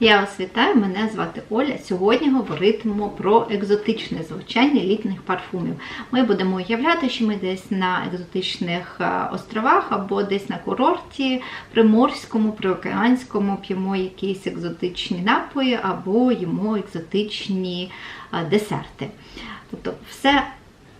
Я вас вітаю, мене звати Оля. Сьогодні говоритимемо про екзотичне звучання літніх парфумів. Ми будемо уявляти, що ми десь на екзотичних е, островах або десь на курорті приморському, приокеанському п'ємо якісь екзотичні напої або їмо екзотичні е, десерти. Тобто все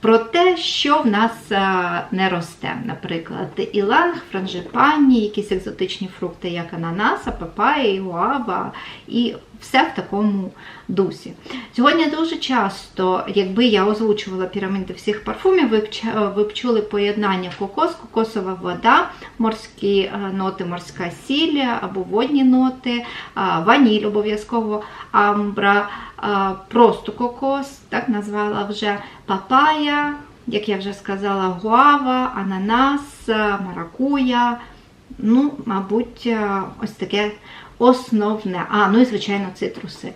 про те, що в нас е, не росте. Наприклад, іланг, франжипані, якісь екзотичні фрукти, як ананаса, папая, гуава і все в такому дусі. Сьогодні дуже часто, якби я озвучувала піраміди всіх парфумів, ви б чули поєднання кокос, кокосова вода, морські е, ноти, морська сіль або водні ноти, ваніль обов'язково, амбра, просто кокос, так назвала вже папая, як я вже сказала, гуава, ананас, маракуя. Ну, мабуть, е, ось таке основне. А, ну і звичайно, цитруси.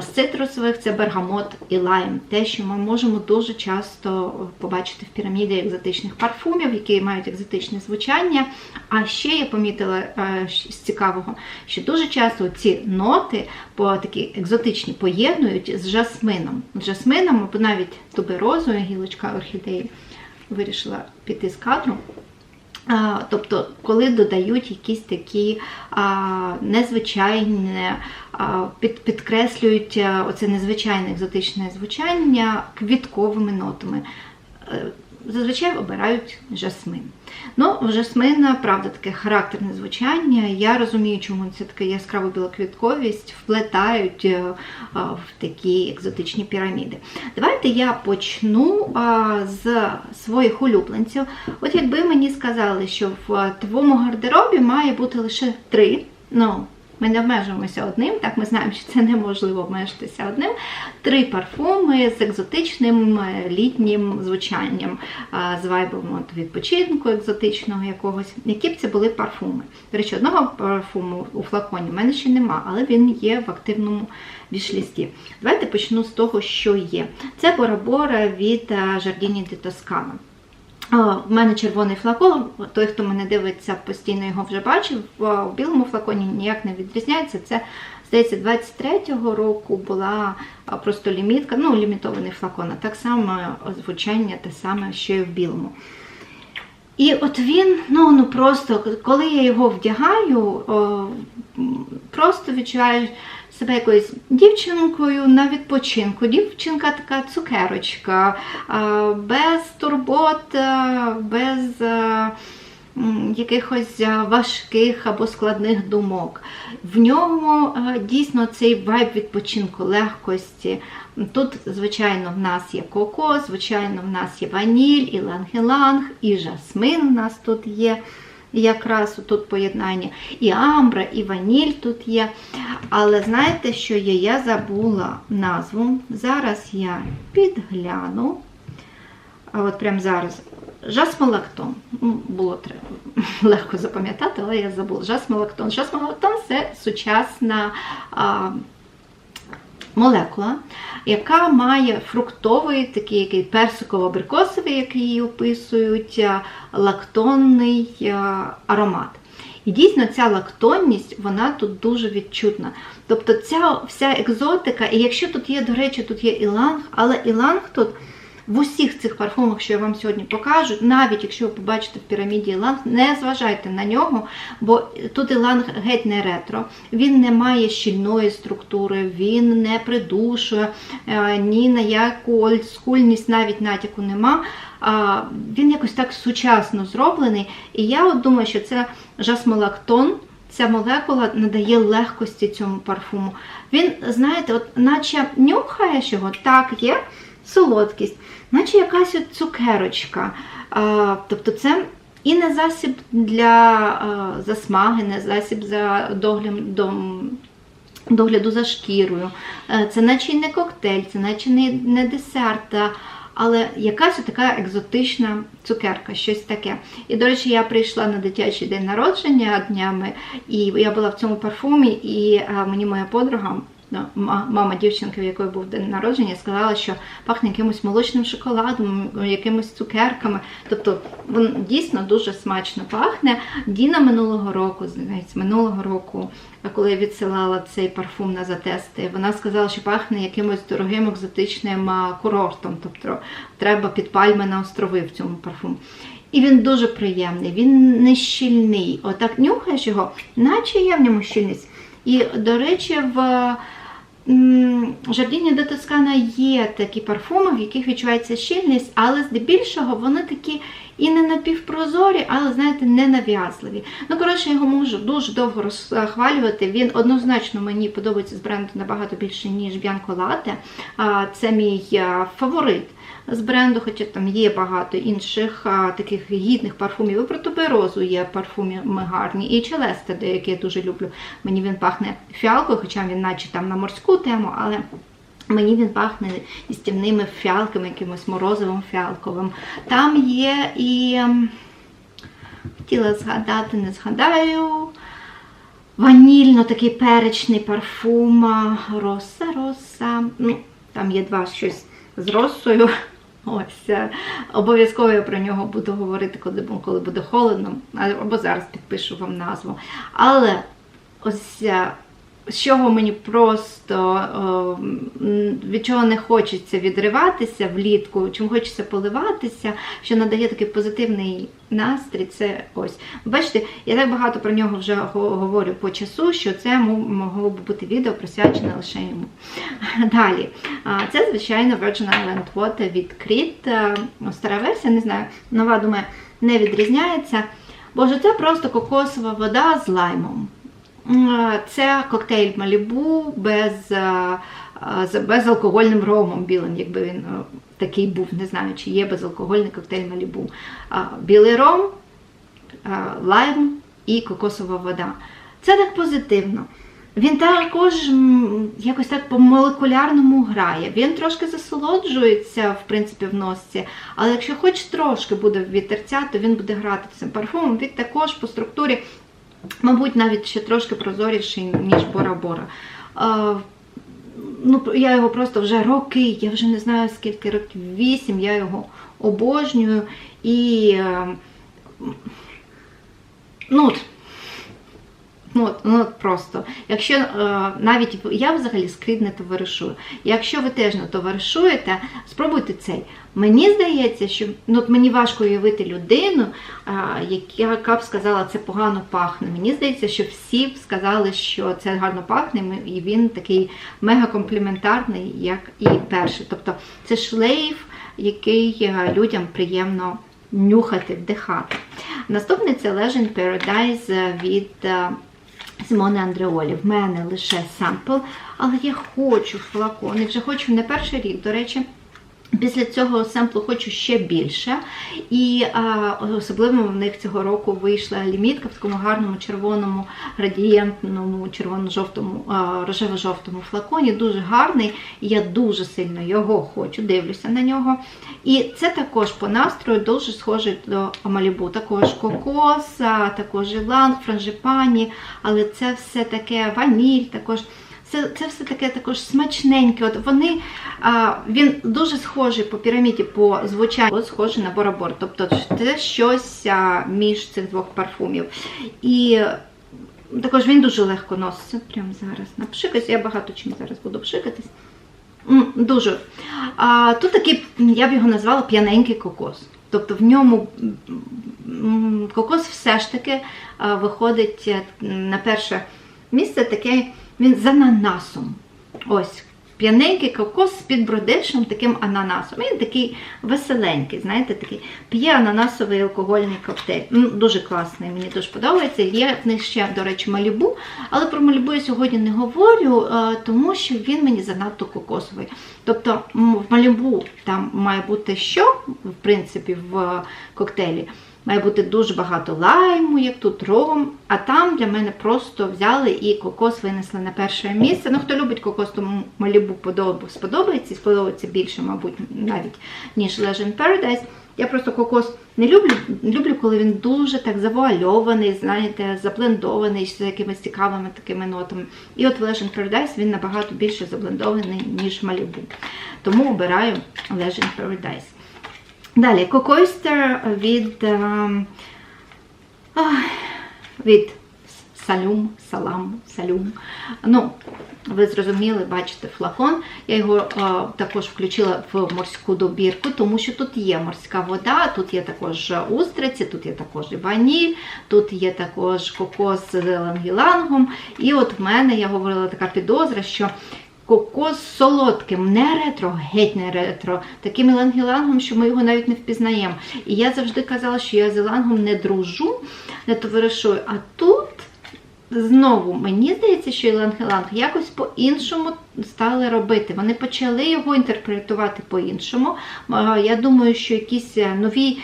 З цитрусових це бергамот і лайм. Те, що ми можемо дуже часто побачити в піраміді екзотичних парфумів, які мають екзотичне звучання. А ще я помітила е, з цікавого, що дуже часто ці ноти по такі екзотичні поєднують з жасмином. З жасмином або навіть туберозою, гілочка орхідеї. Вирішила піти з кадру. Тобто, коли додають якісь такі а, незвичайні, а, під, підкреслюють а, оце незвичайне екзотичне звучання квітковими нотами. Е, Зазвичай обирають жасмин. Ну, в жасмина, правда, таке характерне звучання. Я розумію, чому це така яскраво білоквітковість вплетають е, в такі екзотичні піраміди. Давайте я почну з своїх улюбленців. От якби мені сказали, що в твоєму гардеробі має бути лише три. ну, ми не обмежуємося одним, так ми знаємо, що це неможливо обмежитися одним. Три парфуми з екзотичним е, літнім звучанням, з вайбом от відпочинку екзотичного якогось. Які б це були парфуми? До речі, одного парфуму у флаконі в мене ще нема, але він є в активному вішлісті. Давайте почну з того, що є. Це Бора-Бора від Жардіні Ді Тоскана. В мене червоний флакон, той, хто мене дивиться, постійно його вже бачив. У білому флаконі ніяк не відрізняється. Це, здається, 23-го року була просто лімітка, ну, лімітований флакон, а так само звучання те саме, що і в білому. І от він, ну, ну просто, коли я його вдягаю, просто відчуваю себе якоюсь дівчинкою на відпочинку. Дівчинка така цукерочка, без турбот, без якихось важких або складних думок. В ньому дійсно цей вайб відпочинку, легкості. Тут, звичайно, в нас є коко, звичайно, в нас є ваніль, і ланг-іланг, і жасмин у нас тут є. Якраз тут поєднання. І амбра, і ваніль тут є. Але знаєте, що є? Я забула назву. Зараз я підгляну. От прямо зараз. Жасмолактон. Ну, Було треба легко запам'ятати, але я забула. Жасмолактон. Жасмолактон це сучасна а, молекула, яка має фруктовий, такий який персиково-абрикосовий, як її описують, лактонний аромат. І дійсно ця лактонність, вона тут дуже відчутна. Тобто ця вся екзотика, і якщо тут є, до речі, тут є іланг, але іланг тут в усіх цих парфумах, що я вам сьогодні покажу, навіть якщо ви побачите в піраміді іланг, не зважайте на нього, бо тут іланг геть не ретро, він не має щільної структури, він не придушує, е, ні на яку олдскульність навіть натяку нема. Він якось так сучасно зроблений. І я от думаю, що це жасмолактон. Ця молекула надає легкості цьому парфуму. Він, знаєте, от наче нюхаєш його, так, є солодкість, наче якась от цукерочка. А, тобто це і не засіб для а, засмаги, не засіб за доглядом, догляду за шкірою. Е, Це наче не коктейль, це наче не, десерт. але якась така екзотична цукерка, щось таке. І, до речі, я прийшла на дитячий день народження днями, і я була в цьому парфумі, і мені моя подруга мама дівчинки, в якої був день народження, сказала, що пахне якимось молочним шоколадом, якимось цукерками. Тобто він дійсно дуже смачно пахне. Діна минулого року, здається, минулого року, коли я відсилала цей парфум на затести, вона сказала, що пахне якимось дорогим екзотичним курортом. Тобто треба під пальми на острови в цьому парфумі. І він дуже приємний, він не щільний. Отак нюхаєш його, наче є в ньому щільність. І, до речі, в Жардіні де Тоскана є такі парфуми, в яких відчувається щільність, але здебільшого вони такі і не напівпрозорі, але, знаєте, не нав'язливі. Ну, коротше, його можу дуже довго розхвалювати. Він однозначно мені подобається з бренду набагато більше, ніж Б'янко Лате. Це мій фаворит з бренду, хоча там є багато інших таких гідних парфумів. І про туберозу є парфуми гарні, і Челеста, деякі я дуже люблю. Мені він пахне фіалкою, хоча він наче там на морську тему, але мені він пахне істівними фіалками, якимось морозивим фіалковим. Там є і ем, хотіла згадати, не згадаю. Ванільно такий перечний парфум. Роса, роса. Ну, там є два щось з росою. Ось е, обов'язково я про нього буду говорити, коли, коли буде холодно, або зараз підпишу вам назву. Але ось е, з чого мені просто е, від чого не хочеться відриватися влітку, чим хочеться поливатися, що надає такий позитивний настрій. Це ось. Бачите, я так багато про нього вже говорю по часу, що це могло б бути відео присвячене лише йому. Далі. Це, звичайно, Virgin Island Water від Creed. Е, Стара версія, не знаю, нова, думаю, не відрізняється. Боже, це просто кокосова вода з лаймом. Це коктейль Малібу без, з безалкогольним ромом білим, якби він е, такий був. Не знаю, чи є безалкогольний коктейль Малібу. Білий ром, лайм і кокосова вода. Це так позитивно. Він також якось так по молекулярному грає. Він трошки засолоджується, в принципі, в носці, але якщо хоч трошки буде вітерця, то він буде грати цим парфумом. Він також по структурі, мабуть, навіть ще трошки прозоріший, ніж Бора-Бора. Ну, я його просто вже роки, я вже не знаю скільки років, вісім, я його обожнюю. І е, ну, Ну, от, ну от просто. Якщо е, навіть я взагалі Creed не товаришую. Якщо ви теж не товаришуєте, спробуйте цей. Мені здається, що ну, от мені важко уявити людину, е, яка б сказала, це погано пахне. Мені здається, що всі б сказали, що це гарно пахне, і він такий мега компліментарний, як і перший. Тобто це шлейф, який е, людям приємно нюхати, вдихати. Наступний це Legend Paradise від е, Симони Андреолі. В мене лише сампл, але я хочу флакон. І вже хочу не перший рік, до речі. Після цього семплу хочу ще більше. І а, особливо в них цього року вийшла лімітка в такому гарному червоному градієнтному, червоно-жовтому, рожево-жовтому флаконі. Дуже гарний. Я дуже сильно його хочу, дивлюся на нього. І це також по настрою дуже схожий до Малібу. Також кокос, а, також іланг, франжипані, але це все таке ваніль, також. Це, це все таке також смачненьке. От вони, а, він дуже схожий по піраміді по звучанню, схожий на Борабор. Тобто це щось а, між цих двох парфумів. І також він дуже легко носиться. Прямо зараз напшикаюсь. Я багато чим зараз буду пшикатись. Дуже. А, тут такий, я б його назвала п'яненький кокос. Тобто в ньому кокос все ж таки виходить е, на перше місце таке, він з ананасом. Ось. П'яненький кокос з підбродившим таким ананасом. Він такий веселенький, знаєте, такий п'є ананасовий алкогольний коктейль. Ну, Дуже класний, мені дуже подобається. Є в них ще, до речі, малібу, але про малібу я сьогодні не говорю, е, тому що він мені занадто кокосовий. Тобто в малібу там має бути що, в принципі, в коктейлі. Має бути дуже багато лайму, як тут ром. А там для мене просто взяли і кокос винесли на перше місце. Ну, хто любить кокос, тому Малібу подоб- сподобається і сподобається більше, мабуть, навіть, ніж Legend Paradise. Я просто кокос не люблю, люблю, коли він дуже так завуальований, знаєте, заблендований з якимись цікавими такими нотами. І от Legend Paradise він набагато більше заблендований, ніж Malibu. Тому обираю Legend Paradise. Далі, Кокойстер від, ем, від Салюм, Салам, Салюм. Ну, ви зрозуміли, бачите флакон. Я його е, також включила в морську добірку, тому що тут є морська вода, тут є також устриці, тут є також і ваніль, тут є також кокос з лангілангом. І от в мене, я говорила, така підозра, що кокос солодким, не ретро, геть не ретро, таким ілангілангом, що ми його навіть не впізнаємо. І я завжди казала, що я з ілангом не дружу, не товаришую. А тут знову мені здається, що іланг-іланг якось по-іншому стали робити. Вони почали його інтерпретувати по-іншому. Я думаю, що якісь е, нові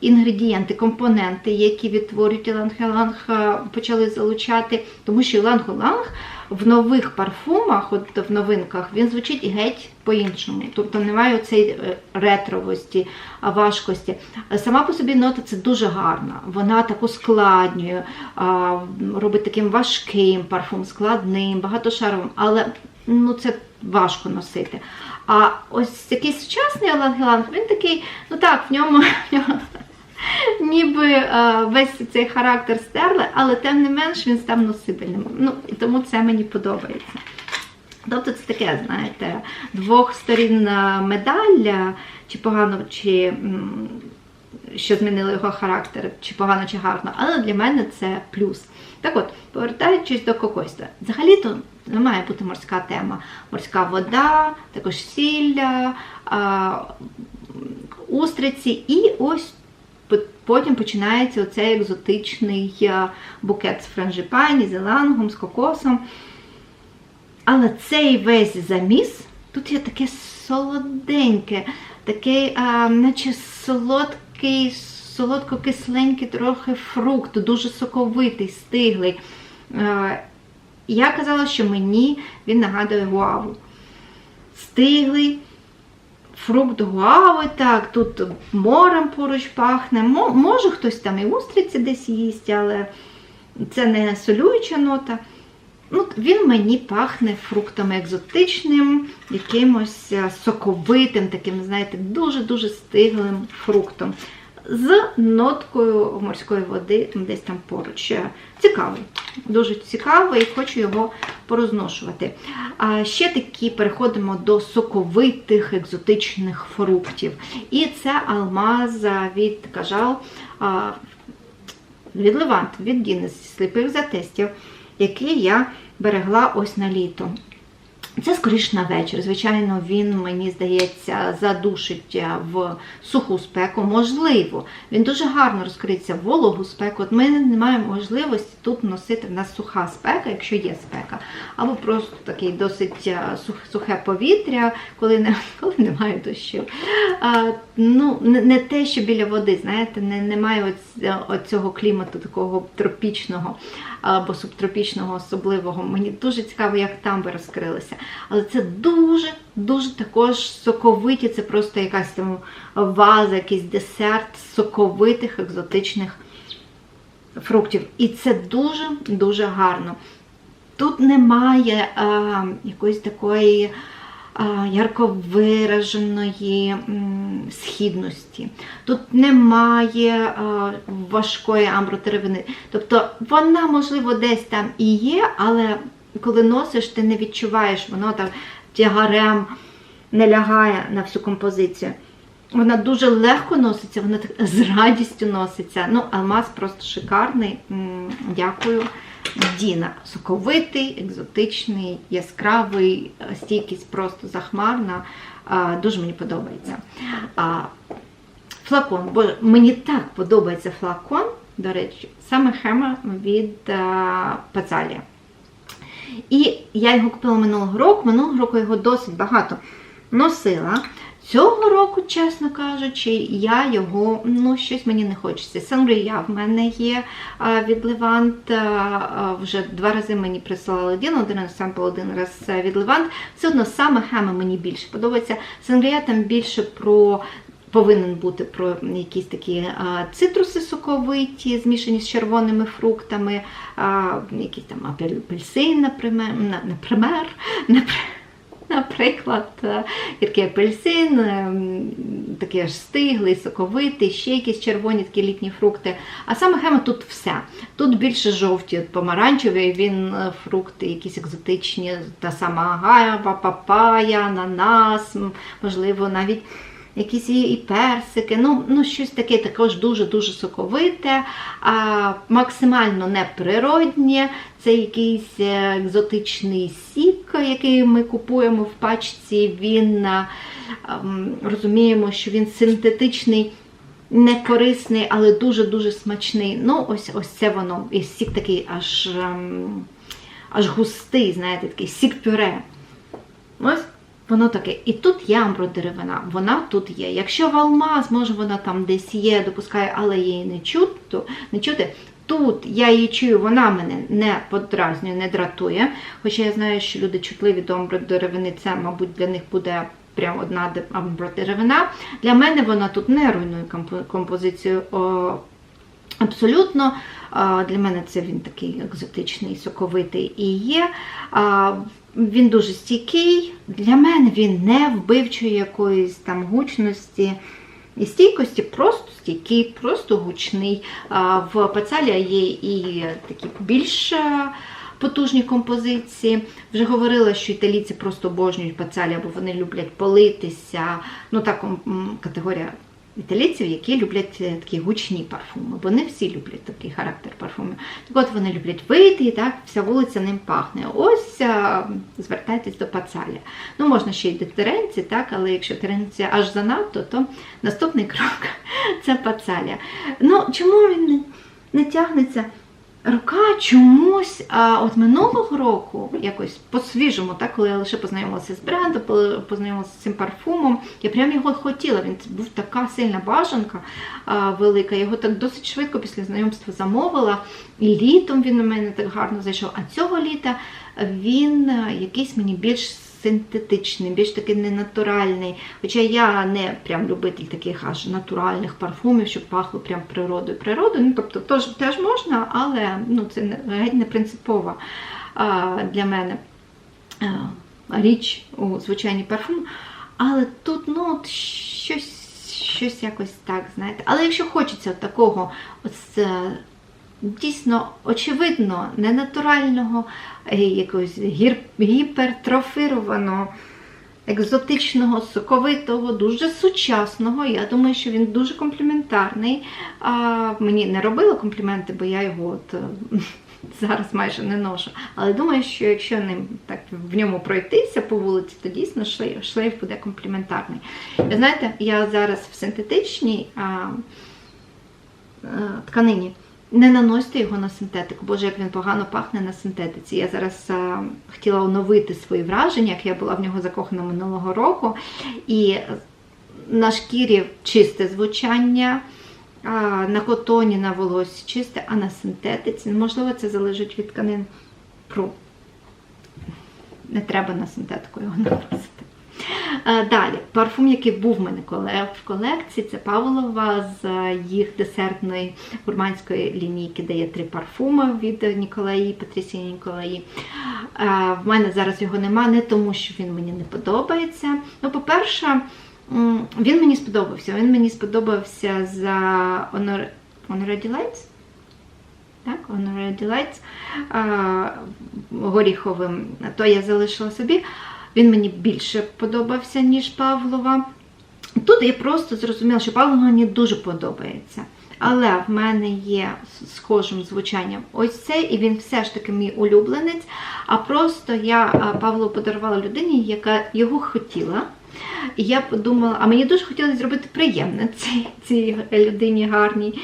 інгредієнти, компоненти, які відтворюють іланг-іланг, почали залучати, тому що іланг-іланг в нових парфумах, от в новинках, він звучить геть по-іншому. Тобто немає цієї ретровості, важкості. Сама по собі нота це дуже гарна. Вона так ускладнює, робить таким важким парфум, складним, багатошаровим, але ну, це важко носити. А ось який сучасний Алан він такий, ну так, в ньому. В ньому Ніби е, весь цей характер стерли, але тим не менш він став носибельним. Ну, і тому це мені подобається. Тобто це таке, знаєте, двох сторін е, медаль, чи погано, чи що змінило його характер, чи погано, чи гарно, але для мене це плюс. Так от, повертаючись до кокойства, взагалі-то не має бути морська тема. Морська вода, також сілля, а, устриці, і ось потім починається оцей екзотичний е, букет з франжипані, з елангом, з кокосом. Але цей весь заміс, тут є таке солоденьке, такий, а, наче солодкий, солодко-кисленький трохи фрукт, дуже соковитий, стиглий. А, я казала, що мені він нагадує гуаву. Стиглий, фрукт гуави, так, тут морем поруч пахне. Може хтось там і устриці десь їсть, але це не солююча нота. Ну, Він мені пахне фруктами екзотичним, якимось соковитим, таким, знаєте, дуже-дуже стиглим фруктом. З ноткою морської води десь там поруч. Цікавий, дуже цікавий і хочу його порозношувати. А ще такі переходимо до соковитих екзотичних фруктів. І це алмаз від кажал від Левант, від Дінес, сліпих затестів який я берегла ось на літо. Це скоріш на вечір. Звичайно, він, мені здається, задушить в суху спеку. Можливо, він дуже гарно розкриється в вологу спеку. От ми не маємо можливості тут носити в нас суха спека, якщо є спека, або просто такий досить сухе повітря, коли не, коли немає дощів. А, ну, Не те, що біля води, знаєте, не, немає цього клімату такого тропічного або субтропічного особливого. Мені дуже цікаво, як там би розкрилися. Але це дуже-дуже також соковиті, це просто якась там ваза, якийсь десерт соковитих екзотичних фруктів. І це дуже-дуже гарно. Тут немає а, якоїсь такої ярко вираженої східності. Тут немає важкої амбротеревини. Тобто вона, можливо, десь там і є, але коли носиш, ти не відчуваєш, воно там тягарем не лягає на всю композицію. Вона дуже легко носиться, вона так з радістю носиться. Ну, алмаз просто шикарний. Дякую. Діна. Соковитий, екзотичний, яскравий, стійкість просто захмарна. Дуже мені подобається. Флакон, бо мені так подобається флакон, до речі, саме хема від Пацалія. І я його купила минулого року, минулого року його досить багато носила. Цього року, чесно кажучи, я його, ну, щось мені не хочеться. Сангрія в мене є від Левант. Вже два рази мені прислали один, один сампл, один раз від Левант. Все одно саме хема мені більше подобається. Сангрія там більше про повинен бути про якісь такі а, цитруси соковиті, змішані з червоними фруктами, а, якісь там апель- апельсин, наприклад, наприклад, Наприклад, е, гіркий апельсин, е, такий аж стиглий, соковитий, ще якісь червоні такі літні фрукти. А саме хема тут все. Тут більше жовті, помаранчеві, він е, фрукти, якісь екзотичні, та сама агава, папая, ананас, можливо, навіть якісь і, персики. Ну, ну щось таке також дуже-дуже соковите, а максимально неприроднє. Це якийсь е, екзотичний сік, який ми купуємо в пачці. Він е, ем, розуміємо, що він синтетичний. Не корисний, але дуже-дуже смачний. Ну, ось ось це воно. І сік такий аж, ем, аж густий, знаєте, такий сік пюре. Ось воно таке. І тут є амбродеревина, вона тут є. Якщо в алмаз, може вона там десь є, допускаю, але її не чути, не чути. Тут я її чую, вона мене не подразнює, не дратує. Хоча я знаю, що люди чутливі до амбродеревини, це, мабуть, для них буде прям одна де- амбродеревина. Для мене вона тут не руйнує композицію. Абсолютно, для мене це він такий екзотичний, соковитий і є. Він дуже стійкий. Для мене він не вбивчої якоїсь там гучності і стійкості, просто стійкий, просто гучний. В Пацалія є і такі більш е, потужні композиції. Вже говорила, що італійці просто обожнюють пацалі, бо вони люблять политися. Ну так категорія італійців, які люблять е, такі гучні парфуми, бо не всі люблять такий характер парфумів. Так от вони люблять вийти, і так вся вулиця ним пахне. Ось а, звертайтесь до пацаля. Ну, можна ще й до теренці, так, але якщо теренці аж занадто, то наступний крок це пацаля. Ну, чому він не тягнеться? Рука чомусь, а от минулого року, якось по-свіжому, так, коли я лише познайомилася з брендом, познайомилася з цим парфумом, я прям його хотіла. Він був така сильна бажанка а, велика. Його так досить швидко після знайомства замовила. І літом він на мене так гарно зайшов. А цього літа він якийсь мені більш синтетичний, більш такий ненатуральний. Хоча я не прям любитель таких аж натуральних парфумів, щоб пахло прям природою. Природою, ну тобто теж, теж можна, але ну, це геть не принципова а, для мене а, річ у звичайній парфум. Але тут ну, от щось, щось якось так, знаєте. Але якщо хочеться такого ось, е, дійсно очевидно, ненатурального, е, якогось гіпертрофірованого, екзотичного, соковитого, дуже сучасного. Я думаю, що він дуже компліментарний. А, мені не робили компліменти, бо я його от. е, Зараз майже не ношу. Але думаю, що якщо ним так в ньому пройтися по вулиці, то дійсно шлейф, шлейф буде компліментарний. Ви знаєте, я зараз в синтетичній а, е, тканині. Не наносьте його на синтетику, боже, як він погано пахне на синтетиці. Я зараз а, хотіла оновити свої враження, як я була в нього закохана минулого року. І на шкірі чисте звучання, а, на котоні, на волосі чисте, а на синтетиці. Можливо, це залежить від тканин. Пру. Не треба на синтетику його наносити. Е, Далі, парфум, який був в мене в колекції, це Павлова з е, їх десертної гурманської лінійки, де є три парфуми від Ніколаї, Патрісії Ніколаї. Е, В мене зараз його нема, не тому, що він мені не подобається. Ну, по-перше, він мені сподобався. Він мені сподобався за Honor... Honorary Delights. Так, Honorary Delights горіховим, то я залишила собі. Він мені більше подобався, ніж Павлова. Тут я просто зрозуміла, що Павлова мені дуже подобається. Але в мене є схожим звучанням ось цей, і він все ж таки мій улюбленець. А просто я а, Павлу подарувала людині, яка його хотіла. І я подумала, а мені дуже хотілося зробити приємне цій, цій людині гарній.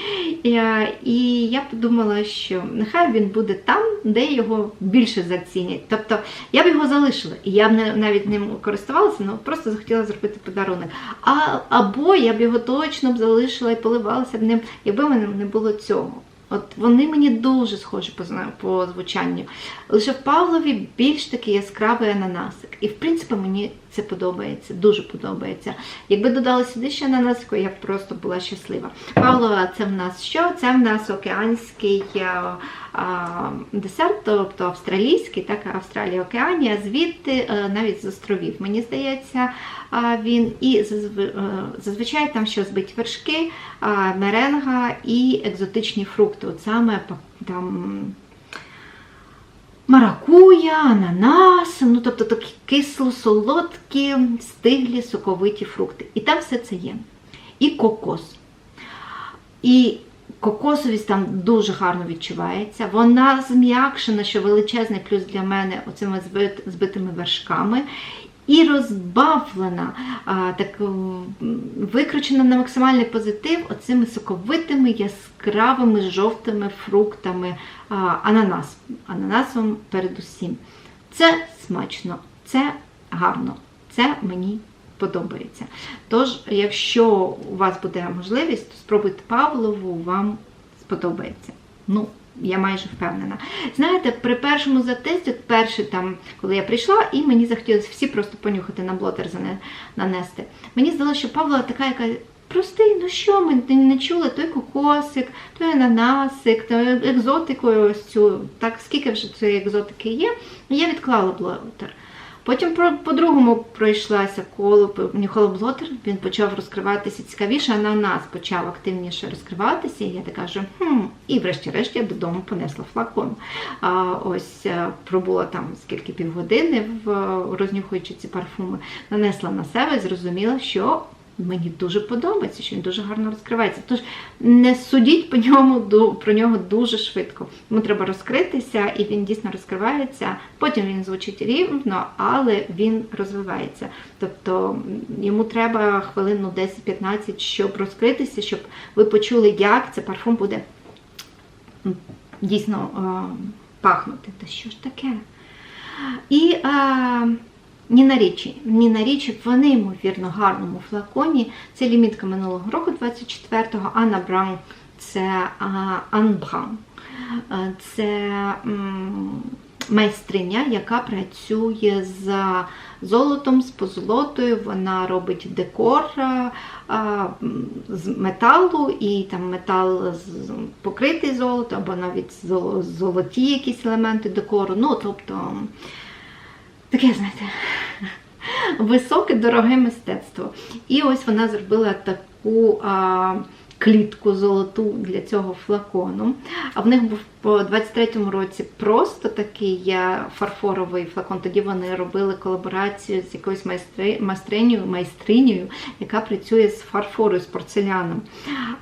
І, е, і я подумала, що нехай він буде там, де його більше зацінять. Тобто я б його залишила, і я б навіть ним користувалася, але просто захотіла зробити подарунок. А, або я б його точно б залишила і поливалася б ним, якби в мене не було цього. От вони мені дуже схожі по, по звучанню. Лише в Павлові більш такий яскравий ананасик. І в принципі мені це подобається, дуже подобається. Якби додали сюди ще ананасику, я б просто була щаслива. Павлова, це в нас що? Це в нас океанський а, десерт, тобто австралійський, так, Австралія, Океанія, звідти е, навіть з островів. Мені здається, він і е, зазвичай там що збиті вершки, меренга і екзотичні фрукти. От саме там маракуя, ананас, ну тобто такі кисло-солодкі, стиглі, соковиті фрукти. І там все це є. І кокос. І кокосовість там дуже гарно відчувається. Вона зм'якшена, що величезний плюс для мене оцими збит- збитими вершками. І розбавлена, так викручена на максимальний позитив оцими соковитими, яскравими жовтими фруктами, ананас, ананасом передусім. Це смачно, це гарно, це мені подобається. Тож, якщо у вас буде можливість, то спробуйте Павлову, вам сподобається. Ну, я майже впевнена. Знаєте, при першому затесті, перший там, коли я прийшла, і мені захотілося всі просто понюхати на блотер нанести. Мені здалося, що Павлова така, яка простий, ну що ми не чули, той кокосик, той ананасик, то екзотикою ось цю. Так скільки вже цієї екзотики є, я відклала блотер. Потім по-другому пройшлася коло, нюхала блотер, він почав розкриватися цікавіше, ананас почав активніше розкриватися, і я така кажу, хм, і врешті-решт я додому понесла флакон. А, ось е, пробула там скільки півгодини, в, рознюхуючи ці парфуми, нанесла на себе і зрозуміла, що мені дуже подобається, що він дуже гарно розкривається. Тож не судіть по ньому про нього дуже швидко. Йому треба розкритися, і він дійсно розкривається. Потім він звучить рівно, але він розвивається. Тобто йому треба хвилину 10-15, щоб розкритися, щоб ви почули, як цей парфум буде дійсно е, пахнути. Та що ж таке? І е, Ніна Річі. Ніна Річі в неймовірно гарному флаконі. Це лімітка минулого року, 24-го. Анна Браун це Анбраун. Це майстриня, яка працює з золотом, з позолотою. Вона робить декор з металу, і там метал покритий золотом, або навіть золоті якісь елементи декору. Ну, тобто, таке, знаєте, високе, дороге мистецтво. І ось вона зробила таку а, клітку золоту для цього флакону. А в них був по 23-му році просто такий фарфоровий флакон. Тоді вони робили колаборацію з якоюсь майстри, майстринею, майстринею, яка працює з фарфорою, з порцеляном.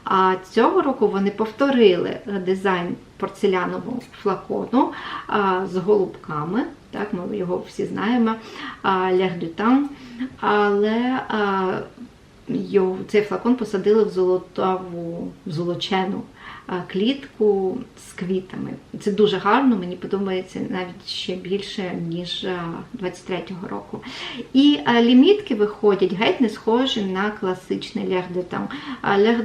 А цього року вони повторили дизайн порцелянового флакону а, з голубками. Так, ми його всі знаємо, Лег Дютан. Але цей флакон посадили в золотаву, в золочену клітку з квітами. Це дуже гарно, мені подобається навіть ще більше, ніж а, 23-го року. І лімітки виходять геть не схожі на класичний Дютан. Лег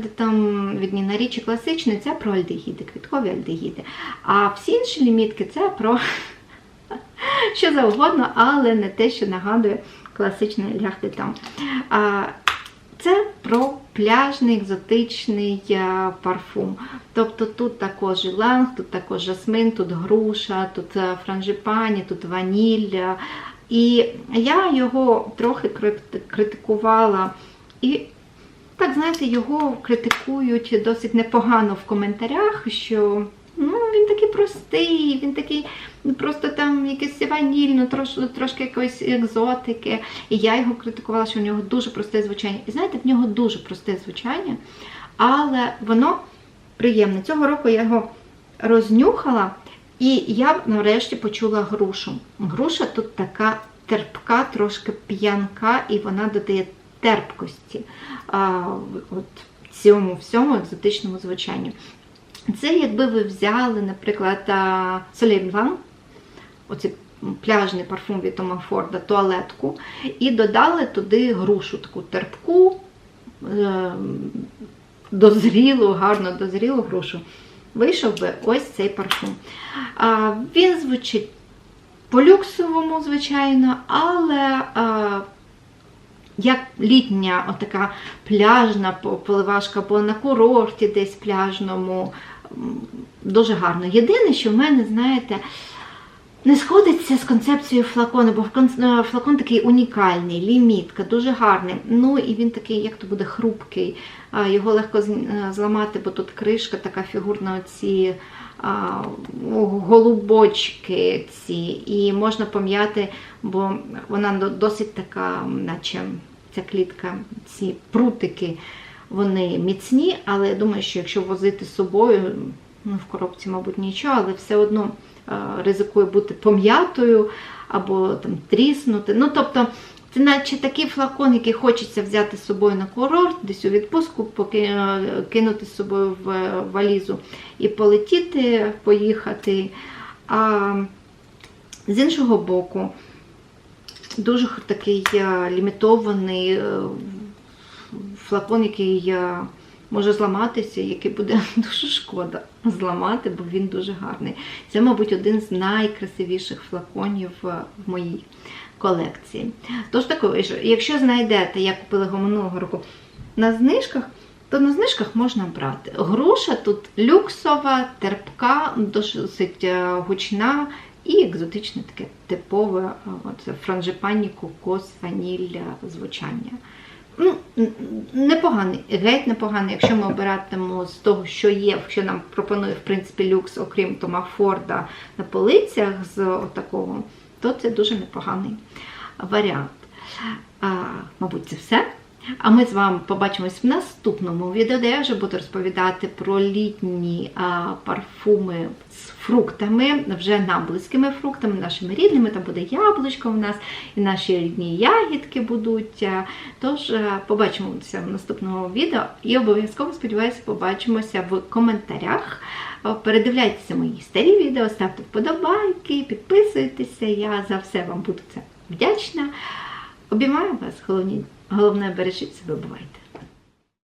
від Ніна Річі класичний, це про альдегіди, квіткові альдегіди. А всі інші лімітки це про що завгодно, але не те, що нагадує класичний ляхдитам. Це про пляжний екзотичний а, парфум. Тобто тут також іланг, тут також жасмин, тут груша, тут а, франжипані, тут ваніль. І я його трохи критикувала. І так, знаєте, його критикують досить непогано в коментарях, що він такий простий, він такий просто там якийсь ваніль, ну, трош, трошки якоїсь екзотики. І я його критикувала, що в нього дуже просте звучання. І знаєте, в нього дуже просте звучання, але воно приємне. Цього року я його рознюхала, і я нарешті почула грушу. Груша тут така терпка, трошки п'янка, і вона додає терпкості а, от цьому всьому екзотичному звучанню. Це якби ви взяли, наприклад, Blanc, оцей пляжний парфум від Тома Форда, туалетку, і додали туди грушу, таку терпку, е, дозрілу, гарно дозрілу грушу. вийшов би ось цей парфум. Він звучить по-люксовому, звичайно, але як літня отака пляжна по- поливашка, або на курорті десь пляжному. Дуже гарно. Єдине, що в мене, знаєте, не сходиться з концепцією флакону, бо флакон- е, такий унікальний, лімітка, дуже гарний. Ну і він такий, як то буде, хрупкий. Його легко е, зламати, бо тут кришка така фігурна, оці голубочки ці. І можна пом'яти, бо вона досить така, наче ця клітка, ці прутики. Вони міцні, але я думаю, що якщо возити з собою, ну в коробці, мабуть, нічого, але все одно е, ризикує бути пом'ятою або там тріснути. Ну, тобто, це наче такий флакон, який хочеться взяти з собою на курорт, десь у відпустку, поки е, кинути з собою в е, валізу і полетіти, поїхати. А з іншого боку, дуже такий лімітований флакон, який е, може зламатися, який буде дуже шкода зламати, бо він дуже гарний. Це, мабуть, один з найкрасивіших флаконів е, в моїй колекції. Тож також, якщо знайдете, я купила його минулого року на знижках, то на знижках можна брати. Груша тут люксова, терпка, досить е, гучна і екзотичне таке типове от, франжипані, кокос, ваніль звучання. Ну, непоганий, геть непоганий, якщо ми обиратимемо з того, що є, що нам пропонує в принципі люкс, окрім Тома Форда на полицях з такого, то це дуже непоганий варіант. А, мабуть, це все. А ми з вами побачимось в наступному відео, де я вже буду розповідати про літні а, парфуми з фруктами, вже нам близькими фруктами, нашими рідними. Там буде яблучко у нас, і наші рідні ягідки будуть. Тож побачимося в наступному відео і обов'язково сподіваюся, побачимося в коментарях. Передивляйтеся мої старі відео, ставте вподобайки, підписуйтеся. Я за все вам буду це вдячна. Обіймаю вас, головні, головне бережіть себе, бувайте.